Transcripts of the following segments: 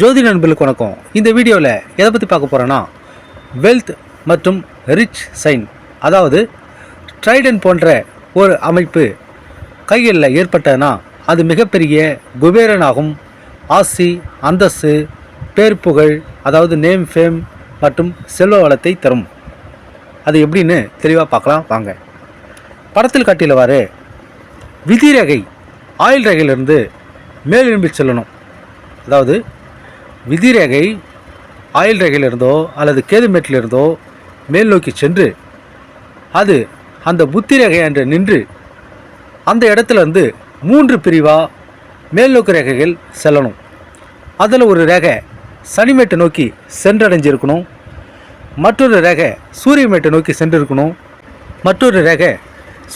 ஜோதி நண்பர்களுக்கு வணக்கம். இந்த வீடியோவில் எதை பற்றி பார்க்க போகிறோன்னா வெல்த் மற்றும் ரிச் சைன் அதாவது ட்ரைடன் போன்ற ஒரு அமைப்பு கைகளில் ஏற்பட்டதுன்னா அது மிகப்பெரிய குபேரனாகும். ஆசி அந்தஸ்து பேர் புகழ் அதாவது நேம் ஃபேம் மற்றும் செல்வ வளத்தை தரும். அது எப்படின்னு தெளிவாக பார்க்கலாம் வாங்க. படத்தில் காட்டியவாறு விதிரகை ஆயில் ரகையிலிருந்து மேலெழும்பி செல்லணும். அதாவது விதி ரேகை ஆயில் ரேகையிலிருந்தோ அல்லது கேதுமேட்டிலிருந்தோ மேல் நோக்கி சென்று அது அந்த புத்தி ரேகை என்று நின்று அந்த இடத்துலேருந்து மூன்று பிரிவாக மேல்நோக்கு ரேகைகள் செல்லணும். அதில் ஒரு ரேகை சனிமேட்டை நோக்கி சென்றடைஞ்சிருக்கணும். மற்றொரு ரேகை சூரியமேட்டை நோக்கி சென்றிருக்கணும். மற்றொரு ரேகை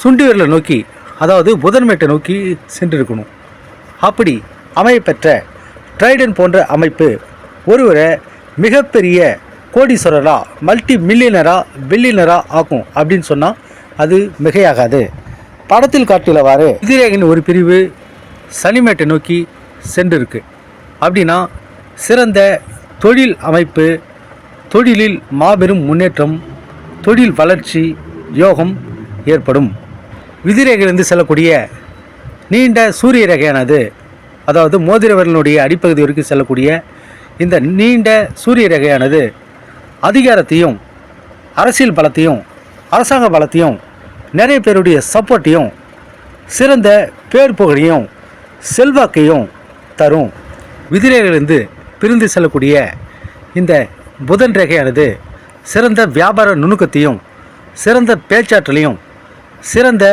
சுண்டிவரலை நோக்கி அதாவது புதன்மேட்டை நோக்கி சென்றிருக்கணும். அப்படி அமையப்பெற்ற ட்ரைடன் போன்ற அமைப்பு ஒருவரை மிகப்பெரிய கோடீஸ்வரராக மல்டி மில்லியனராக பில்லியனராக ஆக்கும் அப்படின்னு சொன்னால் அது மிகையாகாது. படத்தில் காட்டியவாறு எதிரேகின் ஒரு பிரிவு சனிமேட்டை நோக்கி சென்றிருக்கு. அப்படின்னா சிறந்த தொழில் அமைப்பு தொழிலில் மாபெரும் முன்னேற்றம் தொழில் வளர்ச்சி யோகம் ஏற்படும். விதிரேகையிலிருந்து செல்லக்கூடிய நீண்ட சூரிய ரேகையானது அதாவது மோதிர விரலினுடைய அடிப்பகுதி வரைக்கும் செல்லக்கூடிய இந்த நீண்ட சூரிய ரேகையானது அதிகாரத்தையும் அரசியல் பலத்தையும் அரசாங்க பலத்தையும் நிறைய பேருடைய சப்போர்ட்டையும் சிறந்த பேர் புகழையும் செல்வாக்கையும் தரும். விதிரேகிலிருந்து பிரிந்து செல்லக்கூடிய இந்த புதன் ரேகையானது சிறந்த வியாபார நுணுக்கத்தையும் சிறந்த பேச்சாற்றலையும் சிறந்த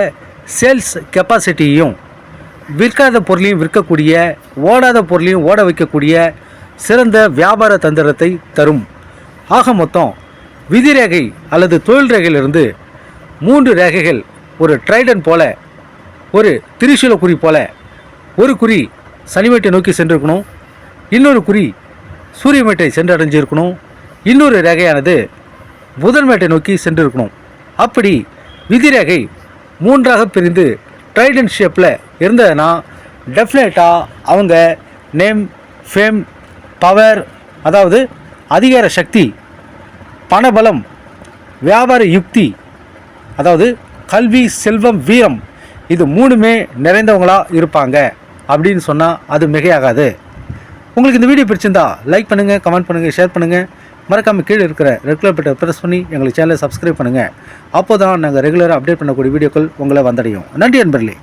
சேல்ஸ் கெப்பாசிட்டியையும் விற்காத பொருளையும் விற்கக்கூடிய ஓடாத பொருளையும் ஓட வைக்கக்கூடிய சிறந்த வியாபார தந்திரத்தை தரும். ஆக மொத்தம் விதிரேகை அல்லது தொழில் ரேகையிலிருந்து மூன்று ரேகைகள் ஒரு ட்ரைடன் போல ஒரு திரிசூல குறி போல ஒரு குறி சனிமேட்டை நோக்கி சென்றிருக்கணும் இன்னொரு குறி சூரியமேட்டை சென்றடைஞ்சிருக்கணும் இன்னொரு ரேகையானது புதன்மேட்டை நோக்கி சென்றிருக்கணும். அப்படி விதிரேகை மூன்றாக பிரிந்து ட்ரைடன் ஷேப்பில் இருந்ததுன்னா டெஃபினட்டாக அவங்க நேம் ஃபேம் பவர் அதாவது அதிகார சக்தி பணபலம் வியாபார யுக்தி அதாவது கல்வி செல்வம் வீரம் இது மூணுமே நிறைந்தவங்களாக இருப்பாங்க. அப்படின்னு சொன்னால் அது மிகையாகாது. உங்களுக்கு இந்த வீடியோ பிடிச்சிருந்தா லைக் பண்ணுங்கள் கமெண்ட் பண்ணுங்கள் ஷேர் பண்ணுங்கள் மறக்காமல் கீழே இருக்கிற ரெகுலர் பட்டை ப்ரெஸ் பண்ணி எங்களுக்கு சேனலை சப்ஸ்கிரைப் பண்ணுங்கள் அப்போ தான் நாங்கள் ரெகுலராக அப்டேட் பண்ணக்கூடிய வீடியோக்கள் உங்களை வந்தடையும். நன்றி அன்பர்களே.